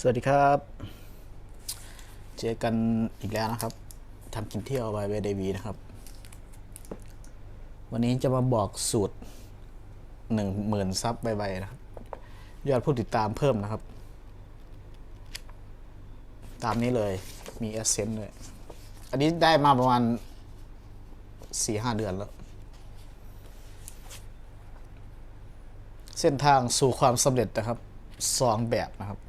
สวัสดีครับ เจอกันอีกแล้วนะครับทำกินเที่ยวบายเวเดวีนะครับ วันนี้จะมาบอกสูตรหนึ่งหมื่นซับใบๆนะครับ ยอดผู้ติดตามเพิ่มนะครับ ตามนี้เลยมีเอเซนต์เลย อันนี้ได้มาประมาณสี่ห้าเดือนแล้ว เส้นทางสู่ความสำเร็จนะครับสองแบบนะครับ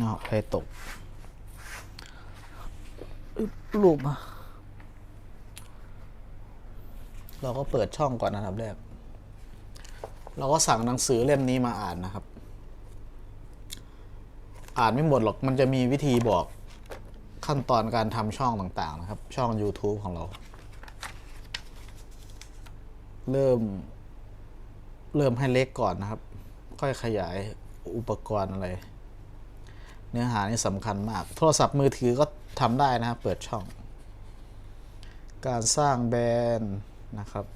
อ้าวใครตกอึ๊บรูปมาเราก็เปิดช่องก่อนนะครับแรก เราก็สั่งหนังสือเล่มนี้มาอ่านนะครับ อ่านไม่หมดหรอก มันจะมีวิธีบอกขั้นตอนการทำช่องต่าง ๆ นะครับ ช่อง YouTube ของเรา เริ่ม เริ่มให้เล็กก่อนนะครับ ค่อยขยายอุปกรณ์อะไร เนื้อหานี่สำคัญมาก โทรศัพท์มือถือก็ทำได้นะครับ เปิดช่อง การสร้างแบรนด์นะครับ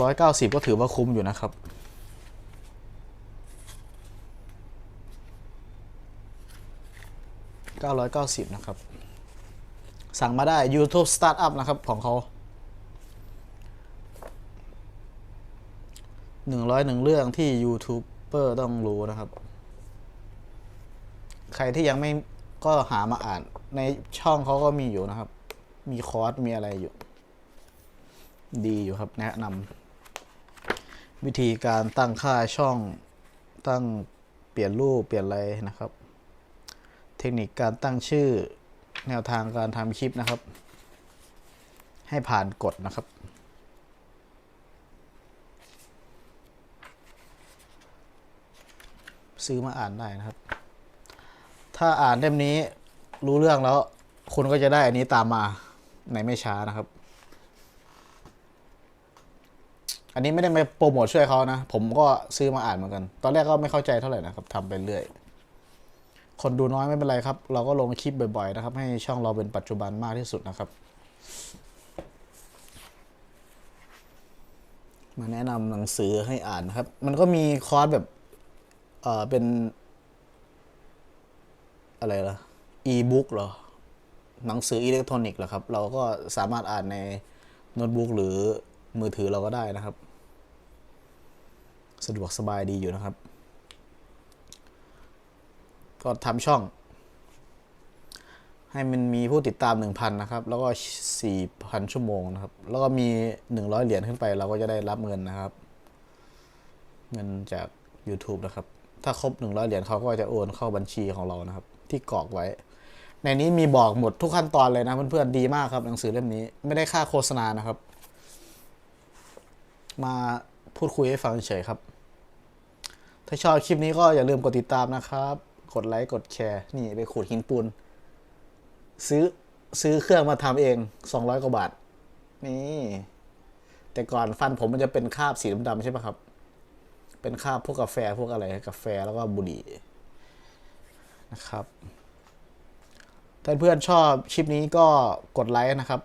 990 ก็ถือว่าคุ้มอยู่นะครับ 990 นะครับ สั่งมาได้ YouTube Startup นะครับ ของเขาหนึ่งร้อยหนึ่งเรื่องที่ยู เบอร์ต้องรู้นะครับ ใครที่ยังไม่ก็หามาอ่าน ในช่องเขาก็มีอยู่นะครับ มีคอร์สมีอะไรอยู่ ดีอยู่ครับ แนะนำวิธีการตั้งค่าช่องตั้งเปลี่ยนรูปเปลี่ยนอะไรนะครับ เทคนิคการตั้งชื่อแนวทางการทำคลิปนะครับ ให้ผ่านกฎนะครับ ซื้อมาอ่านได้นะครับ ถ้าอ่านเล่มนี้รู้เรื่องแล้วคุณก็จะได้อันนี้ตามมาในไม่ช้านะครับ อันนี้ไม่ได้มาโปรโมทช่วยเขานะ ผมก็ซื้อมาอ่านเหมือนกัน ตอนแรกก็ไม่เข้าใจเท่าไหร่นะครับทำไปเรื่อย คนดูน้อยไม่เป็นไรครับ เราก็ลงคลิปบ่อยๆนะครับ ให้ช่องเราเป็นปัจจุบันมากที่สุดนะครับ มาแนะนำหนังสือให้อ่านนะครับ มันก็มีคอร์สแบบ เออเป็น อะไรล่ะ e-book เหรอ หนังสืออิเล็กทรอนิกส์เหรอครับ เราก็สามารถอ่านในโน้ตบุ๊กหรือมือถือเราก็ได้นะครับ สะดวกสบายดีอยู่นะครับ ก็ทำช่อง ให้มันมีผู้ติดตาม 1,000 นะครับ แล้วก็ 4,000 ชั่วโมงนะครับ แล้วก็มี 100 เหรียญขึ้นไปเราก็จะได้รับเงินนะครับ เงินจาก YouTube นะครับ ถ้าครบ100เหรียญเขาก็จะโอนเข้าบัญชีของเรานะครับ ที่กรอกไว้ ในนี้มีบอกหมดทุกขั้นตอนเลยนะเพื่อนๆดีมากครับหนังสือเล่มนี้ไม่ได้ค่าโฆษณานะครับ มาพูดคุยให้ฟังเฉยครับ ถ้าชอบคลิปนี้ก็อย่าลืมกดติดตามนะครับ กดไลค์กดแชร์ นี่ไปขูดหินปูนซื้อซื้อเครื่องมาทำเอง200กว่าบาท นี่ แต่ก่อนฟันผมมันจะเป็นคราบสีดำๆใช่ปะครับ เป็นคราบพวกกาแฟพวกอะไรกาแฟแล้วก็บุหรี่นะครับถ้าเพื่อนชอบคลิปนี้ก็กดไลค์นะครับ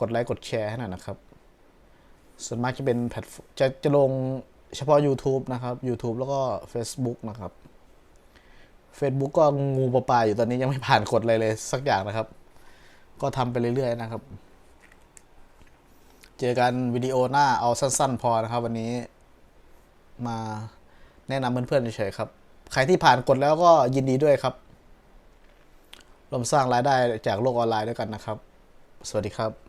กดไลค์กดแชร์ให้หน่อยนะครับ ส่วนมากจะเป็นแพลตจะจะลงเฉพาะ YouTube นะครับ YouTube แล้วก็ Facebook นะครับ Facebook ก็งูปลาปลาอยู่ตอนนี้ยังไม่ผ่านกฎอะไรเลยสักอย่างนะครับ ก็ทำไปเรื่อยๆนะครับ เจอกันวิดีโอหน้าเอาสั้นๆ พอนะครับ วันนี้ มาแนะนำเพื่อนๆเฉยๆครับ ใครที่ผ่านกดแล้วก็ยินดีด้วยครับรวมสร้างรายได้จากโลกออนไลน์ด้วยกันนะครับ สวัสดีครับ